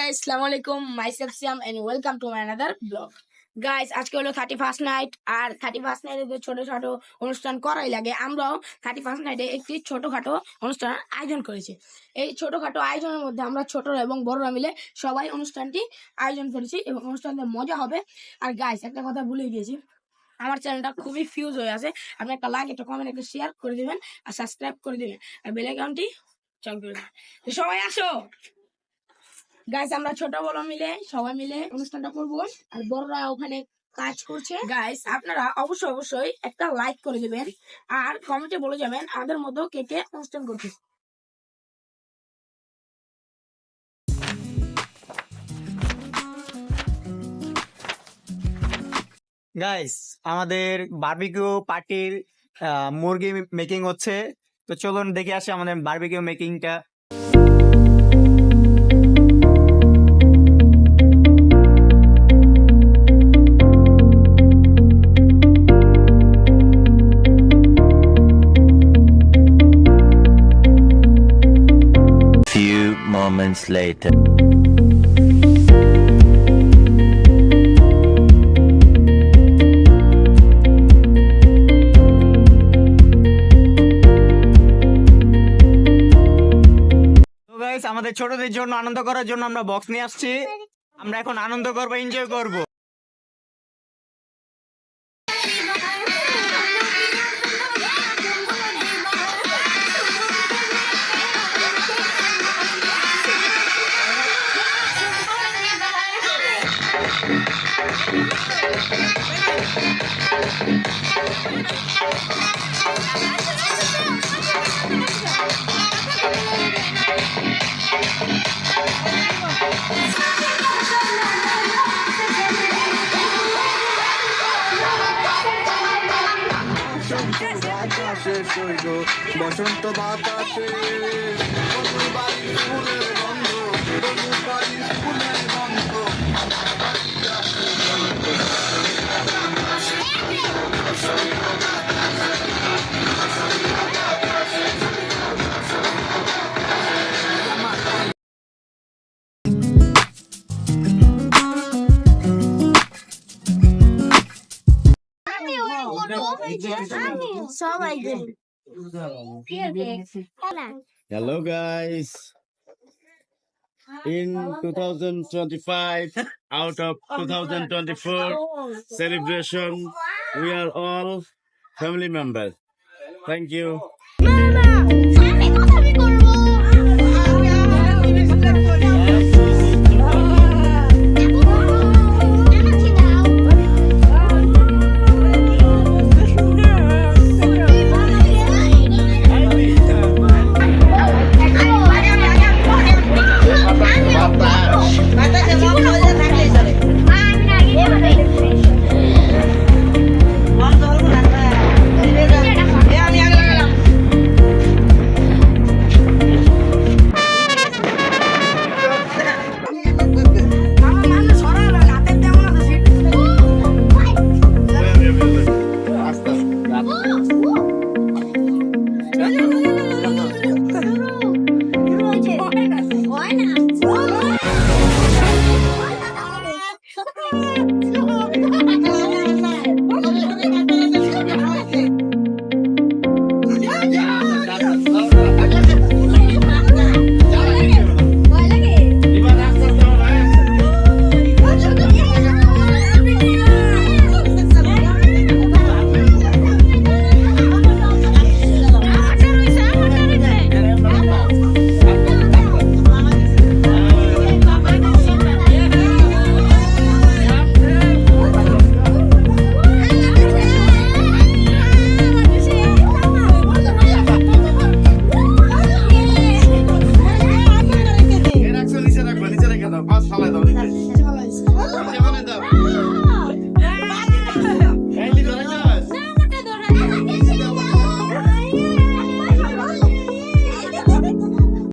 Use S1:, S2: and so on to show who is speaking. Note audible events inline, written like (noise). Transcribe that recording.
S1: আসসালামু আলাইকুম myself Siyam and welcome to my another vlog guys আজকে হলো থার্টি ফার্স্ট নাইট আর থার্টি ফার্স্ট নাইটে যে ছোটখাটো অনুষ্ঠান করাই লাগে, আমরাও থার্টি ফার্স্ট নাইটে একটি ছোটখাটো অনুষ্ঠান আয়োজন করেছি। এই ছোটখাটো আয়োজনের মধ্যে আমরা ছোটরা এবং বড়রা মিলে সবাই অনুষ্ঠানটি আয়োজন করেছি এবং অনুষ্ঠানটা মজা হবে। আর গাইস একটা কথা ভুলে গিয়েছি, আমার চ্যানেলটা খুবই ফিউজ হয়ে আছে। আপনি একটা লাইক একটা কমেন্ট একটা শেয়ার করে দিবেন আর সাবস্ক্রাইব করে দিবেন। আর বেল আইকনটি চালু করে তো সবাই আসো! গাইস আমরা ছোট বড় মিলে সবাই মিলে অনুষ্ঠানটা করব আর বড়রা ওখানে কাজ করছে। গাইস আপনারা অবশ্যই অবশ্যই একটা লাইক করে দিবেন আর কমেন্টে বলে যাবেন আমাদের মধ্যেও কে কে অনুষ্ঠান করছে।
S2: গাইস আমাদের বারবিকিউ পার্টির মুরগি মেকিং হচ্ছে। তো চলুন দেখে আসি আমাদের বারবিকিউ মেকিংটা
S3: moments later.
S2: আমাদের ছোটদের জন্য আনন্দ করার জন্য আমরা বক্স নিয়ে আসছি আমরা এখন আনন্দ করব এনজয় করব
S4: বসন্ত বাতাসে ফুলের গন্ধ Hello guys. In 2025, (laughs) out of 2024 celebration, we are all family members. Thank you.
S5: আমি